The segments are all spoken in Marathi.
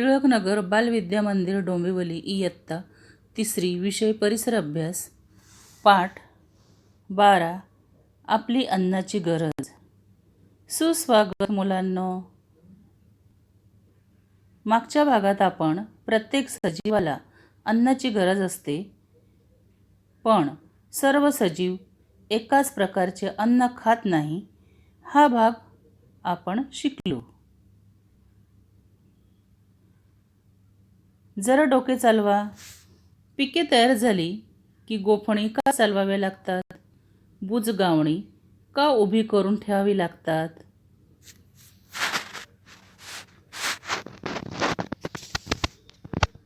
टिळकनगर बालविद्या मंदिर डोंबिवली इयत्ता तिसरी विषय परिसर अभ्यास पाठ बारा आपली अन्नाची गरज. सुस्वागत मुलांनो. मागच्या भागात आपण प्रत्येक सजीवाला अन्नाची गरज असते पण सर्व सजीव एकाच प्रकारचे अन्न खात नाही हा भाग आपण शिकलो. जरा डोके चालवा. पिके तयार झाली की गोफणी का चालवाव्या लागतात? बुजगावणी का उभी करून ठेवावी लागतात?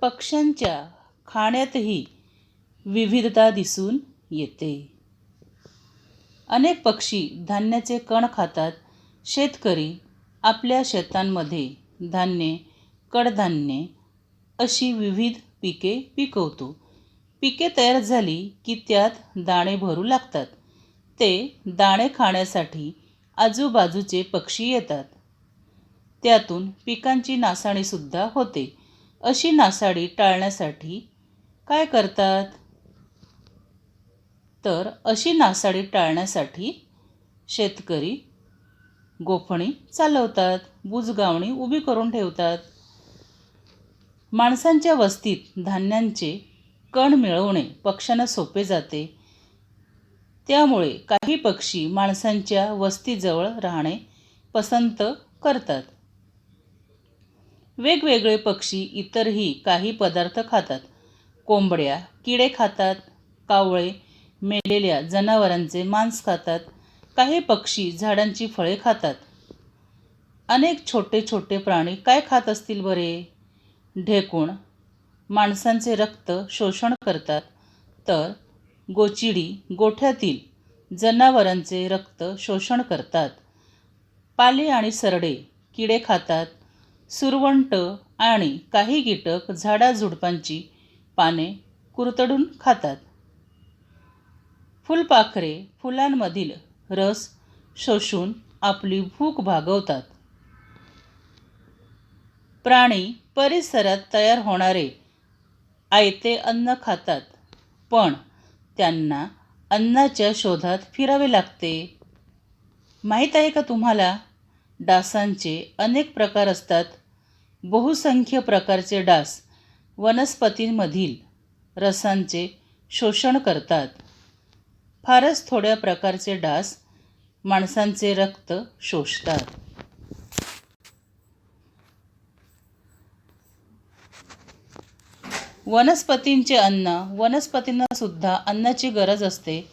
पक्ष्यांच्या खाण्यातही विविधता दिसून येते. अनेक पक्षी धान्याचे कण खातात. शेतकरी आपल्या शेतांमध्ये धान्ये कडधान्ये अशी विविध पिके पिकवतो. पिके तयार झाली की त्यात दाणे भरू लागतात. ते दाणे खाण्यासाठी आजूबाजूचे पक्षी येतात. त्यातून पिकांची नासाडीसुद्धा होते. अशी नासाडी टाळण्यासाठी काय करतात? तर अशी नासाडी टाळण्यासाठी शेतकरी गोफणी चालवतात बुजगावणी उभी करून ठेवतात. माणसांच्या वस्तीत धान्यांचे कण मिळवणे पक्ष्यांना सोपे जाते. त्यामुळे काही पक्षी माणसांच्या वस्तीजवळ राहणे पसंत करतात. वेगवेगळे पक्षी इतरही काही पदार्थ खातात. कोंबड्या किडे खातात कावळे मेलेल्या जनावरांचे मांस खातात काही पक्षी झाडांची फळे खातात. अनेक छोटे छोटे प्राणी काय खात असतील बरे? ढेकूण माणसांचे रक्त शोषण करतात तर गोचिडी गोठ्यातील जनावरांचे रक्त शोषण करतात. पाले आणि सरडे किडे खातात. सुरवंट आणि काही कीटक झाडाझुडपांची पाने कुरतडून खातात. फुलपाखरे फुलांमधील रस शोषून आपली भूक भागवतात. प्राणी परिसरात तयार होणारे आयते अन्न खातात पण त्यांना अन्नाच्या शोधात फिरावे लागते. माहीत आहे का तुम्हाला? डासांचे अनेक प्रकार असतात. बहुसंख्य प्रकारचे डास वनस्पतींमधील रसांचे शोषण करतात. फारच थोड्या प्रकारचे डास माणसांचे रक्त शोषतात. वनस्पतींचे अन्न वनस्पतींना सुद्धा अन्नाची गरज असते.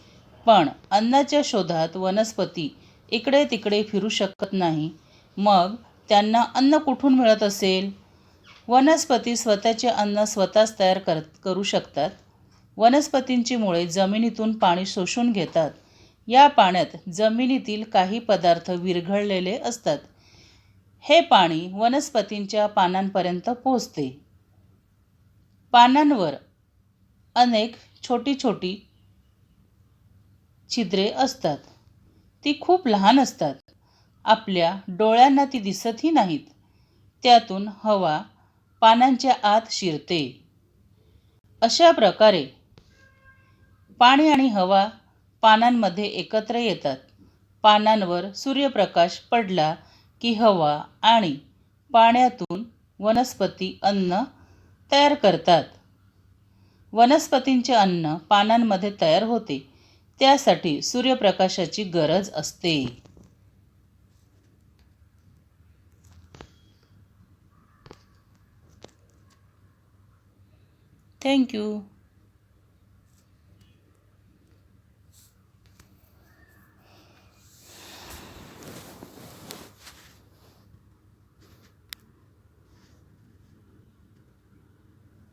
पण अन्नाच्या शोधात वनस्पती इकडे तिकडे फिरू शकत नाही. मग त्यांना अन्न कुठून मिळत असेल? वनस्पती स्वतःचे अन्न स्वतःच तयार कर करू शकतात. वनस्पतींची मुळे जमिनीतून पाणी शोषून घेतात. या पाण्यात जमिनीतील काही पदार्थ विरघळलेले असतात. हे पाणी वनस्पतींच्या पानांपर्यंत पोहोचते. पानांवर अनेक छोटी छोटी छिद्रे असतात. ती खूप लहान असतात. आपल्या डोळ्यांना ती दिसतही नाहीत. त्यातून हवा पानांच्या आत शिरते. अशा प्रकारे पाणी आणि हवा पानांमध्ये एकत्र येतात. पानांवर सूर्यप्रकाश पडला की हवा आणि पाण्यातून वनस्पती अन्न तयार करतात. वनस्पतींचे अन्न पानांमध्ये तयार होते. त्यासाठी सूर्यप्रकाशाची गरज असते. थँक्यू